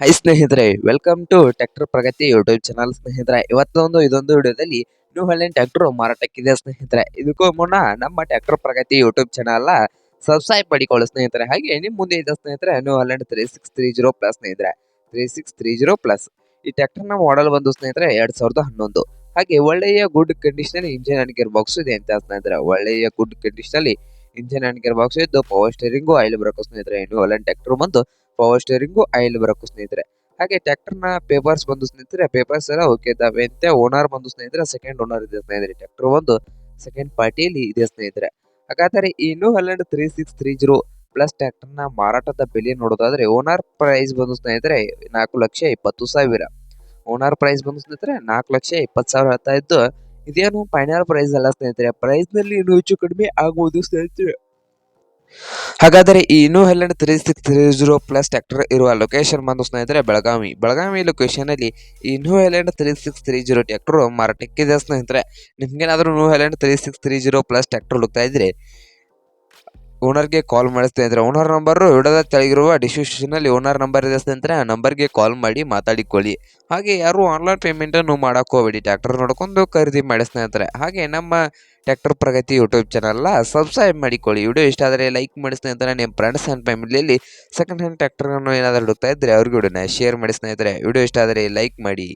High ಸ್ನೇಹಿತರೆ welcome to tractor Pragati YouTube channel ಸ್ನೇಹಿತರೆ. ಇವತ್ತೊಂದು, ಇದೊಂದು ವಿಡಿಯೋದಲ್ಲಿ ನ್ಯೂ ಹಳ್ಳಿ ಟ್ರ್ಯಾಕ್ಟರ್ ಮಾರಾಟಕ್ಕಿದೆ ಸ್ನೇಹಿತರೆ. ಇದಕ್ಕೂ ಮುನ್ನ ನಮ್ಮ tractor Pragati YouTube channel subscribe ಮಾಡಿಕೊಳ್ಳಿ ಸ್ನೇಹಿತರೆ. ಹಾಗೆ ನಿಮ್ಮ ಮುಂದೆ ಇದೆ ಸ್ನೇಹಿತರೆ ನ್ಯೂ ಹಳ್ಳಿ three six three zero plus ಸ್ನೇಹಿತರೆ. Three six three zero plus ಈ ಟ್ರ್ಯಾಕ್ಟರ್ನ ಮಾಡಲ್ ಬಂದು ಸ್ನೇಹಿತರೆ ಎರಡ್ ಸಾವಿರದ ಹನ್ನೊಂದು. ಹಾಗೆ ಒಳ್ಳೆಯ good condition engine and gear box ಇದೆ ಅಂತ ಸ್ನೇಹಿತರೆ. ಒಳ್ಳೆಯ good condition engine and gear box ಇದ್ದು ಪವರ್ ಸ್ಟೇರಿಂಗು ಆಯಿಲ್ ಬರಕು ಸ್ನೇಹಿತರೆ ನ್ಯೂ ಹಲೆಂಡ್ ಟ್ರ್ಯಾಕ್ಟರ್ ಬಂದು ಪವರ್ ಸ್ಟೇರಿಂಗ್ ಆಯಿಲ್ ಬರಕು ಸ್ನೇಹಿತರೆ. ಹಾಗೆ ಟ್ರ್ಯಾಕ್ಟರ್ನ ಪೇಪರ್ಸ್ ಬಂದು ಸ್ನೇಹಿತರೆ ಪೇಪರ್ಸ್ ಎಲ್ಲ ಓಕೆ ಇದಾವೆ ಅಂತೆ ಓನರ್ ಬಂದು ಸ್ನೇಹಿತರೆ ಸೆಕೆಂಡ್ ಓನರ್ ಇದೆ ಸ್ನೇಹಿತರೆ. ಟ್ರ್ಯಾಕ್ಟರ್ ಒಂದು ಸೆಕೆಂಡ್ ಪಾರ್ಟಿಯಲ್ಲಿ ಇದೆ ಸ್ನೇಹಿತರೆ. ಹಾಗಾದರೆ ಈ new Holland three six three zero plus ಟ್ರ್ಯಾಕ್ಟರ್ನ ಮಾರಾಟದ ಬೆಲೆ ನೋಡೋದಾದ್ರೆ ಓನರ್ ಪ್ರೈಸ್ ಬಂದು ಸ್ನೇಹಿತರೆ, ನಾಲ್ಕು ಲಕ್ಷ ಇಪ್ಪತ್ತು ಸಾವಿರ. ಓನರ್ ಪ್ರೈಸ್ ಬಂದು ಸ್ನೇಹಿತರೆ, ನಾಲ್ಕು ಲಕ್ಷ ಇಪ್ಪತ್ತು ಸಾವಿರ ಹೇಳ್ತಾ ಇದ್ದು, ಇದೇನು ಫೈನಲ್ ಪ್ರೈಸ್ ಅಲ್ಲ ಸ್ನೇಹಿತರೆ. ಪ್ರೈಸ್ನಲ್ಲಿ ಇನ್ನೂ ಹೆಚ್ಚು ಕಡಿಮೆ ಆಗುವುದು ಸ್ನೇಹಿತರೆ. ಹಾಗಾದರೆ ಈ ಇನ್ನೂ Holland three six three zero plus tractor ಇರುವ ಲೊಕೇಶನ್ ಬಂದು ಸ್ನೇಹಿತರೆ ಬೆಳಗಾವಿ. ಬೆಳಗಾವಿ ಲೊಕೇಶನ್ ಅಲ್ಲಿ ಈ new Holland three six three zero tractor ಮಾರಾಟಕ್ಕಿದೆ ಸ್ನೇಹಿತರೆ. ನಿಮ್ಗೇನಾದ್ರೂ new Holland three six three zero plus tractor ಹುಡುಕ್ತಾ ಇದ್ರೆ ಓನರ್ಗೆ ಕಾಲ್ ಮಾಡಿಸ್ತಾ ಇದ್ದಾರೆ ಓನರ್ ನಂಬರ್ ವಿಡದ ತೆಳಗಿರುವ ಡಿಸ್ಕ್ರಿಪ್ಷನ್ ಅಲ್ಲಿ ಓನರ್ ನಂಬರ್ ಇದೆ ಸ್ನೇಹಿತರೆ ಆ ನಂಬರ್ಗೆ ಕಾಲ್ ಮಾಡಿ ಮಾತಾಡಿಕೊಳ್ಳಿ. ಹಾಗೆ ಯಾರು ಆನ್ಲೈನ್ ಪೇಮೆಂಟ್ ಅನ್ನು ಮಾಡಕ್ ಹೋಗ್ಬೇಡಿ. ಟ್ರ್ಯಾಕ್ಟರ್ ನೋಡ್ಕೊಂಡು ಖರೀದಿ ಮಾಡಿ ಸ್ನೇಹಿತರೆ ಹಾಗೆ ನಮ್ಮ ಟ್ರ್ಯಾಕ್ಟರ್ ಪ್ರಗತಿ ಯೂಟ್ಯೂಬ್ ಚಾನಲ್ನ ಸಬ್ಸ್ಕ್ರೈಬ್ ಮಾಡಿಕೊಳ್ಳಿ. ವಿಡಿಯೋ ಇಷ್ಟ ಆದರೆ ಲೈಕ್ ಮಾಡಿ ಸ್ನೇಹಿತರೆ ನಿಮ್ಮ ಫ್ರೆಂಡ್ಸ್ ಆ್ಯಂಡ್ ಫ್ಯಾಮಿಲಿಯಲ್ಲಿ ಸೆಕೆಂಡ್ ಹ್ಯಾಂಡ್ ಅನ್ನು ಏನಾದರೂ ಹುಡುಕ್ತಾ ಇದ್ರೆ ಅವ್ರಿಗೆ ಶೇರ್ ಮಾಡಿ ಸ್ನೇಹಿತರೆ ವಿಡಿಯೋ ಇಷ್ಟ ಆದರೆ ಲೈಕ್ ಮಾಡಿ.